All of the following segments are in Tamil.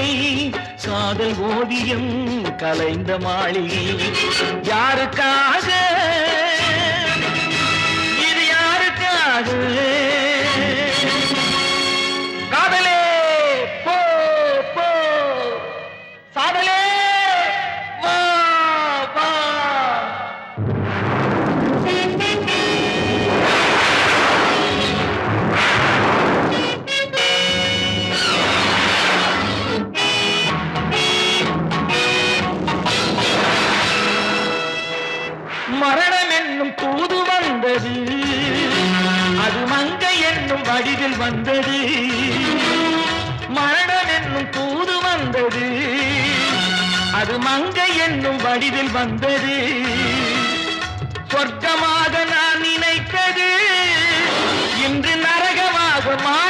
மாளிகை காதல் ஓவியம் கலைந்த மாளிகை. யாருக்காக வடிவில் வந்தது. மரணம் என்னும் தூது வந்தது. அது மங்கை என்னும் வடிவில் வந்தது. சொர்க்கமாக நான் நினைத்தது. இன்று நரகமாக மாறிவிட்டது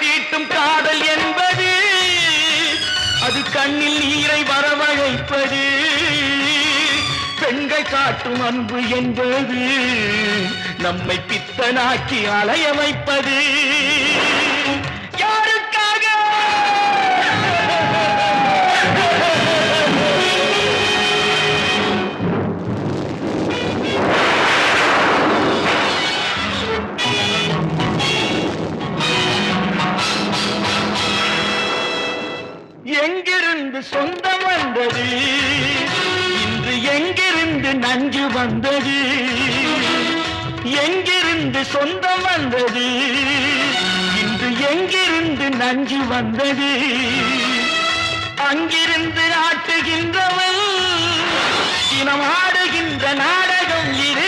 தீட்டும் காதல் என்பது அது கண்ணில் நீரை வரவழைப்பது. பெண்கள் காட்டும் அன்பு என்பது நம்மை பித்தனாக்கி அலைய வைப்பது. எங்கிருந்து சொந்தம் வந்தது. இன்று எங்கிருந்து நஞ்சு வந்தது. எங்கிருந்து சொந்தம் வந்தது. இன்று எங்கிருந்து நஞ்சு வந்தது. அங்கிருந்து ஆட்டுகின்றவள் இனம் ஆடுகின்ற நாடகம் இரு